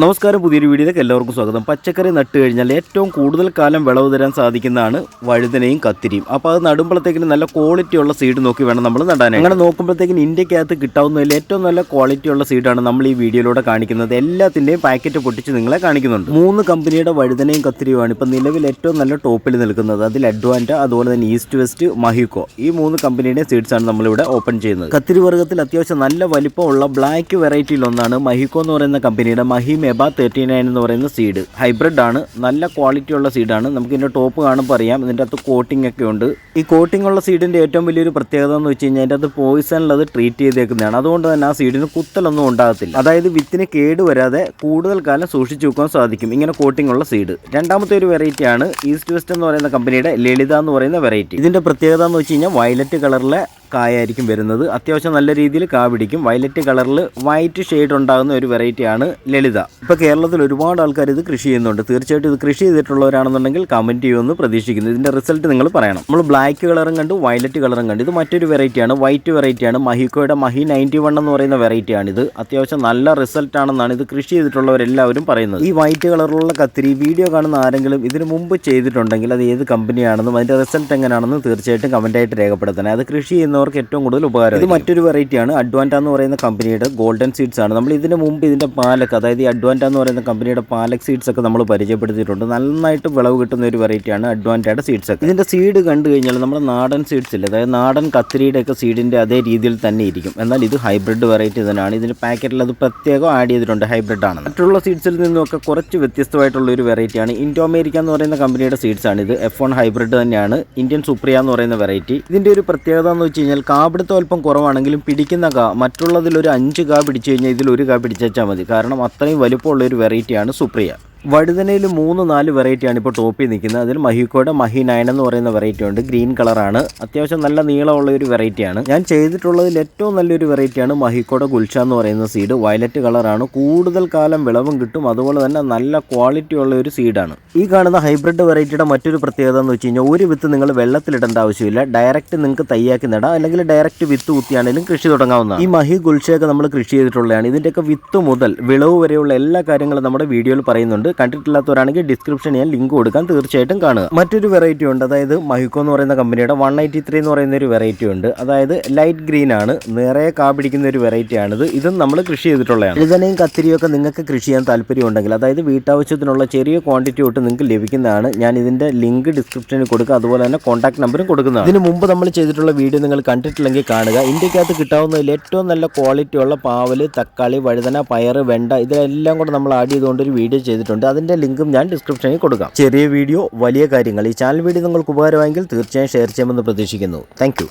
നമസ്കാരം പുതിയൊരു വീഡിയോയിലേക്ക് എല്ലാവർക്കും സ്വാഗതം. പച്ചക്കറി നട്ട് കഴിഞ്ഞാൽ ഏറ്റവും കൂടുതൽ കാലം വിളവ് തരാൻ സാധിക്കുന്നതാണ് വഴുതനയും കത്തിരിയും. അപ്പോൾ അത് നടുമ്പോഴത്തേക്കിന് നല്ല ക്വാളിറ്റി ഉള്ള സീഡ് നോക്കി വേണം നമ്മൾ നടാൻ അങ്ങനെ നോക്കുമ്പോഴത്തേക്കിന് ഇന്ത്യക്കകത്ത് കിട്ടാവുന്നതിൽ ഏറ്റവും നല്ല ക്വാളിറ്റി ഉള്ള സീഡാണ് നമ്മൾ ഈ വീഡിയോയിലൂടെ കാണിക്കുന്നത്. എല്ലാത്തിന്റെയും പാക്കറ്റ് പൊട്ടിച്ച് നിങ്ങളെ കാണിക്കുന്നുണ്ട്. മൂന്ന് കമ്പനിയുടെ വഴുതനയും കത്തിരിയുമാണ് ഇപ്പോൾ നിലവിൽ ഏറ്റവും നല്ല ടോപ്പിൽ നിൽക്കുന്നത്. അതിൽ അഡ്വാന്റ അതുപോലെ തന്നെ ഈസ്റ്റ് വെസ്റ്റ് മഹിക്കോ. ഈ മൂന്ന് കമ്പനിയുടെ സീഡ്സാണ് നമ്മളിവിടെ ഓപ്പൺ ചെയ്യുന്നത്. കത്തിരി വർഗത്തിൽ അത്യാവശ്യം നല്ല വലിപ്പമുള്ള ബ്ലാക്ക് വെറൈറ്റിയിൽ ഒന്നാണ് മഹിക്കോ എന്ന് പറയുന്ന കമ്പനിയുടെ മഹി മെബ തേർട്ടി നയൻ എന്ന് പറയുന്ന സീഡ് ഹൈബ്രിഡ് ആണ്. നല്ല ക്വാളിറ്റി ഉള്ള സീഡാണ് നമുക്ക് ഇതിന്റെ ടോപ്പ് കാണുമ്പോൾ അറിയാം. ഇതിന്റെ അകത്ത് കോട്ടിംഗ് ഒക്കെ ഉണ്ട്. ഈ കോട്ടിംഗ് ഉള്ള സീഡിന്റെ ഏറ്റവും വലിയൊരു പ്രത്യേകത എന്ന് വെച്ച് കഴിഞ്ഞാൽ അതിന്റെ അകത്ത് പോയിസൺ ഉള്ളത് ട്രീറ്റ് ചെയ്തേക്കുന്നതാണ്. അതുകൊണ്ട് തന്നെ ആ സീഡിന് കുത്തലൊന്നും ഉണ്ടാകത്തില്ല. അതായത് വിത്തിന് കേട് വരാതെ കൂടുതൽ കാലം സൂക്ഷിച്ചു വെക്കാൻ സാധിക്കും ഇങ്ങനെ കോട്ടിംഗ് ഉള്ള സീഡ് രണ്ടാമത്തെ ഒരു വെറൈറ്റിയാണ് ഈസ്റ്റ് വെസ്റ്റ് എന്ന് പറയുന്ന കമ്പനിയുടെ ലളിത എന്ന് പറയുന്ന വെറൈറ്റി ഇതിന്റെ പ്രത്യേകത എന്ന് വെച്ച് കഴിഞ്ഞാൽ വയലറ്റ് കളറിലെ കായായിരിക്കും വരുന്നത്. അത്യാവശ്യം നല്ല രീതിയിൽ കാ പിടിക്കും. വയലറ്റ് കളറിൽ വൈറ്റ് ഷെയ്ഡ് ഉണ്ടാകുന്ന ഒരു വെറൈറ്റിയാണ് ലളിത. ഇപ്പോൾ കേരളത്തിൽ ഒരുപാട് ആൾക്കാർ ഇത് കൃഷി ചെയ്യുന്നുണ്ട്. തീർച്ചയായിട്ടും ഇത് കൃഷി ചെയ്തിട്ടുള്ളവരാണെന്നുണ്ടെങ്കിൽ കമന്റ് ചെയ്യുമെന്ന് പ്രതീക്ഷിക്കുന്നു. ഇതിന്റെ റിസൾട്ട് നിങ്ങൾ പറയണം. നമ്മൾ ബ്ലാക്ക് കളറും കണ്ടു വയലറ്റ് കളറും കണ്ടു. ഇത് മറ്റൊരു വെറൈറ്റിയാണ് വൈറ്റ് വെറൈറ്റിയാണ് മഹിക്കോയുടെ മഹി നയന്റി വൺ എന്ന് പറയുന്ന വെറൈറ്റിയാണ് ഇത്. അത്യാവശ്യം നല്ല റിസൾട്ട് ആണെന്നാണ് ഇത് കൃഷി ചെയ്തിട്ടുള്ളവരെല്ലാവരും പറയുന്നത്. ഈ വൈറ്റ് കളറിലുള്ള കത്തിരി വീഡിയോ കാണുന്ന ആരെങ്കിലും ഇതിനു മുമ്പ് ചെയ്തിട്ടുണ്ടെങ്കിൽ അത് ഏത് കമ്പനിയാണെന്നും അതിന്റെ റിസൾട്ട് എങ്ങനെയാണെന്നും തീർച്ചയായിട്ടും കമന്റായിട്ട് രേഖപ്പെടുത്തണം. അത് കൃഷി ചെയ്യുന്നവർക്ക് ഏറ്റവും കൂടുതൽ ഉപകാരം ഇത് മറ്റൊരു വെറൈറ്റിയാണ് അഡ്വാന്റ എന്ന് പറയുന്ന കമ്പനിയുടെ ഗോൾഡൻ സീഡ്സ് ആണ്. നമ്മൾ ഇതിന് മുമ്പ് ഇതിന്റെ പാലക്ക് അതായത് ഈ അഡ്വാന്റ എന്ന് പറയുന്ന കമ്പനിയുടെ പാലക് സീഡ്സ് ഒക്കെ നമ്മൾ പരിചയപ്പെടുത്തിയിട്ടുണ്ട്. നന്നായിട്ട് വിളവ് കിട്ടുന്ന ഒരു വെറൈറ്റിയാണ് അഡ്വാന്റയുടെ സീഡ്സ് ഒക്കെ. ഇതിന്റെ സീഡ് കണ്ടു കഴിഞ്ഞാൽ നമ്മുടെ നാടൻ സീഡ്സ് ഇല്ല അതായത് നാടൻ കത്തിരിയുടെ ഒക്കെ സീഡിന്റെ അതേ രീതിയിൽ തന്നെ ഇരിക്കും. എന്നാൽ ഇത് ഹൈബ്രിഡ് വെറൈറ്റി തന്നെയാണ്. ഇതിന്റെ പാക്കറ്റിൽ അത് പ്രത്യേകം ആഡ് ചെയ്തിട്ടുണ്ട് ഹൈബ്രിഡ് ആണ് മറ്റുള്ള സീഡ്സിൽ നിന്നൊക്കെ കുറച്ച് വ്യത്യസ്തമായിട്ടുള്ള ഒരു വെറൈറ്റിയാണ് ഇൻഡോ അമേരിക്ക എന്ന് പറയുന്ന കമ്പനിയുടെ സീഡ്സ് ആണ് ഇത് എഫ് വൺ ഹൈബ്രിഡ് തന്നെയാണ്. ഇന്ത്യൻ സുപ്രിയ എന്ന് പറയുന്ന വെറൈറ്റി ഇതിന്റെ ഒരു പ്രത്യേകത എന്ന് വെച്ച് കഴിഞ്ഞാൽ കാപിടുത്തം അല്പം കുറവാണെങ്കിലും പിടിക്കുന്ന കാ മറ്റുള്ളതിൽ ഒരു അഞ്ച് കാ പിടിച്ചു കഴിഞ്ഞാൽ ഇതിൽ ഒരു കാ പിടിച്ചാൽ മതി. കാരണം അത്രയും വലുപ്പമുള്ള ഒരു വെറൈറ്റിയാണ് സുപ്രിയ. വഴുതനയിൽ മൂന്ന് നാല് വെറൈറ്റിയാണ് ഇപ്പോൾ ടോപ്പിൽ നിൽക്കുന്നത്. അതിൽ മഹിക്കോയുടെ മഹി നയൻ എന്ന് പറയുന്ന വെറൈറ്റി ഉണ്ട്. ഗ്രീൻ കളറാണ് അത്യാവശ്യം നല്ല നീളമുള്ള ഒരു വെറൈറ്റിയാണ് ഞാൻ ചെയ്തിട്ടുള്ളതിൽ ഏറ്റവും നല്ലൊരു വെറൈറ്റിയാണ് മഹിക്കോയുടെ ഗുൽഷ എന്ന് പറയുന്ന സീഡ് വയലറ്റ് കളറാണ് കൂടുതൽ കാലം വിളവും കിട്ടും. അതുപോലെ തന്നെ നല്ല ക്വാളിറ്റി ഉള്ള ഒരു സീഡാണ് ഈ കാണുന്ന ഹൈബ്രിഡ് വെറൈറ്റിയുടെ മറ്റൊരു പ്രത്യേകത എന്ന് വെച്ച് കഴിഞ്ഞാൽ ഒരു വിത്ത് നിങ്ങൾ വെള്ളത്തിലിടേണ്ട ആവശ്യമില്ല. ഡയറക്റ്റ് നിങ്ങൾക്ക് തയ്യാക്കി നടാം. അല്ലെങ്കിൽ ഡയറക്റ്റ് വിത്ത് കുത്തിയാണെങ്കിലും കൃഷി തുടങ്ങാവുന്നതാണ്. ഈ മഹി ഗുൽഷയൊക്കെ നമ്മൾ കൃഷി ചെയ്തിട്ടുള്ളതാണ്. ഇതിന്റെയൊക്കെ വിത്ത് മുതൽ വിളവ് വരെയുള്ള എല്ലാ കാര്യങ്ങളും നമ്മുടെ വീഡിയോയിൽ പറയുന്നുണ്ട്. കണ്ടിട്ടില്ലാത്തവരാണെങ്കിൽ ഡിസ്ക്രിപ്ഷൻ ഞാൻ ലിങ്ക് കൊടുക്കാൻ തീർച്ചയായിട്ടും കാണുക. മറ്റൊരു വെറൈറ്റി ഉണ്ട്. അതായത് മഹിക്കോ എന്ന് പറയുന്ന കമ്പനിയുടെ വൺ നയന്റി ത്രീ എന്ന് പറയുന്ന ഒരു വെറൈറ്റി ഉണ്ട്. അതായത് ലൈറ്റ് ഗ്രീൻ ആണ്. നിറയെ കാ പിടിക്കുന്ന ഒരു വെറൈറ്റി ആണിത്. ഇതും നമ്മൾ കൃഷി ചെയ്തിട്ടുള്ളതാണ്. ഇതിനെയും കത്തിരിയൊക്കെ നിങ്ങൾക്ക് കൃഷി ചെയ്യാൻ താല്പര്യം ഉണ്ടെങ്കിൽ അതായത് വീട്ടാവശ്യത്തിനുള്ള ചെറിയ ക്വാണ്ടിറ്റി തൊട്ട് നിങ്ങൾക്ക് ലഭിക്കുന്നതാണ്. ഞാൻ ഇതിന്റെ ലിങ്ക് ഡിസ്ക്രിപ്ഷനിൽ കൊടുക്കുക അതുപോലെ തന്നെ കോൺടാക്ട് നമ്പറും കൊടുക്കുന്നതാണ്. ഇതിന് മുമ്പ് നമ്മൾ ചെയ്തിട്ടുള്ള വീഡിയോ നിങ്ങൾ കണ്ടിട്ടില്ലെങ്കിൽ കാണുക. ഇന്ത്യക്കകത്ത് കിട്ടാവുന്നതിൽ ഏറ്റവും നല്ല ക്വാളിറ്റിയുള്ള പാവൽ തക്കാളി വഴുതന പയർ വെണ്ട ഇതെല്ലാം കൂടെ നമ്മൾ ആഡ് ചെയ്തുകൊണ്ട് ഒരു വീഡിയോ ചെയ്തിട്ടുണ്ട്. അതിന്റെ ലിങ്കും ഞാൻ ഡിസ്ക്രിപ്ഷനിൽ കൊടുക്കാം. ചെറിയ വീഡിയോ വലിയ കാര്യങ്ങൾ. ഈ ചാനൽ വീഡിയോ നിങ്ങൾക്ക് ഉപകാരമായെങ്കിൽ തീർച്ചയായും ഷെയർ ചെയ്യുമെന്ന് പ്രതീക്ഷിക്കുന്നു. താങ്ക്